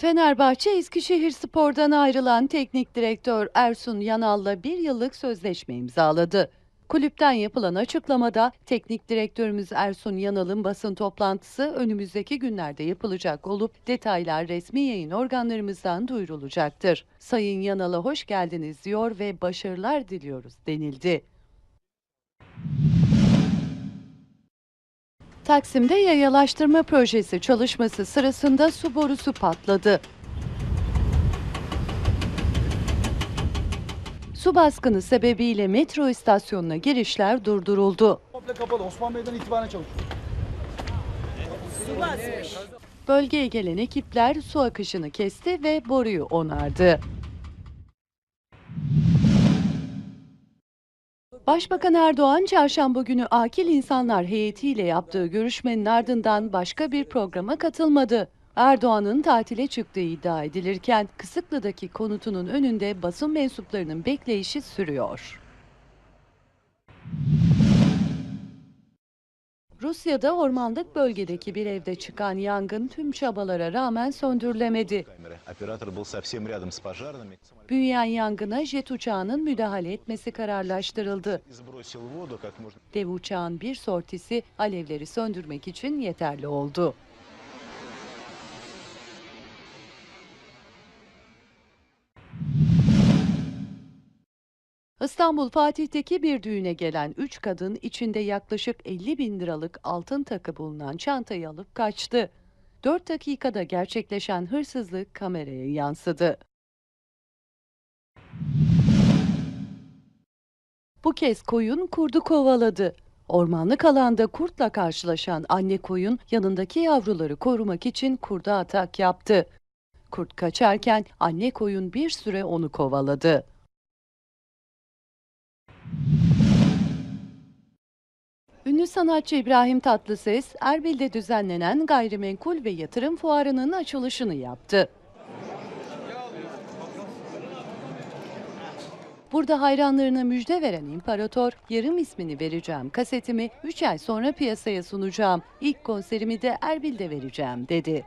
Fenerbahçe Eskişehir Spor'dan ayrılan teknik direktör Ersun Yanal'la bir yıllık sözleşme imzaladı. Kulüpten yapılan açıklamada teknik direktörümüz Ersun Yanal'ın basın toplantısı önümüzdeki günlerde yapılacak olup detaylar resmi yayın organlarımızdan duyurulacaktır. Sayın Yanal'a hoş geldiniz diyor ve başarılar diliyoruz denildi. Taksim'de yayalaştırma projesi çalışması sırasında su borusu patladı. Su baskını sebebiyle metro istasyonuna girişler durduruldu. Komple kapalı. Osman Bey'den itibaren çalışıyor. Bölgeye gelen ekipler su akışını kesti ve boruyu onardı. Başbakan Erdoğan çarşamba günü Akil İnsanlar heyetiyle yaptığı görüşmenin ardından başka bir programa katılmadı. Erdoğan'ın tatile çıktığı iddia edilirken Kısıklı'daki konutunun önünde basın mensuplarının bekleyişi sürüyor. Rusya'da ormanlık bölgedeki bir evde çıkan yangın tüm çabalara rağmen söndürülemedi. Büyüyen yangına jet uçağının müdahale etmesi kararlaştırıldı. Dev uçağın bir sortisi alevleri söndürmek için yeterli oldu. İstanbul Fatih'teki bir düğüne gelen üç kadın içinde yaklaşık 50 bin liralık altın takı bulunan çantayı alıp kaçtı. 4 dakikada gerçekleşen hırsızlık kameraya yansıdı. Bu kez koyun kurdu kovaladı. Ormanlık alanda kurtla karşılaşan anne koyun yanındaki yavruları korumak için kurda atak yaptı. Kurt kaçarken anne koyun bir süre onu kovaladı. Ünlü sanatçı İbrahim Tatlıses, Erbil'de düzenlenen gayrimenkul ve yatırım fuarının açılışını yaptı. Burada hayranlarına müjde veren imparator, yarım ismini vereceğim kasetimi 3 ay sonra piyasaya sunacağım. İlk konserimi de Erbil'de vereceğim dedi.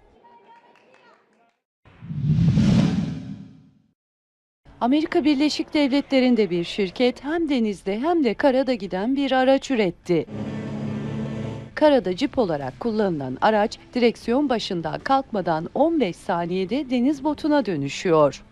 Amerika Birleşik Devletleri'nde bir şirket hem denizde hem de karada giden bir araç üretti. Karada cip olarak kullanılan araç direksiyon başından kalkmadan 15 saniyede deniz botuna dönüşüyor.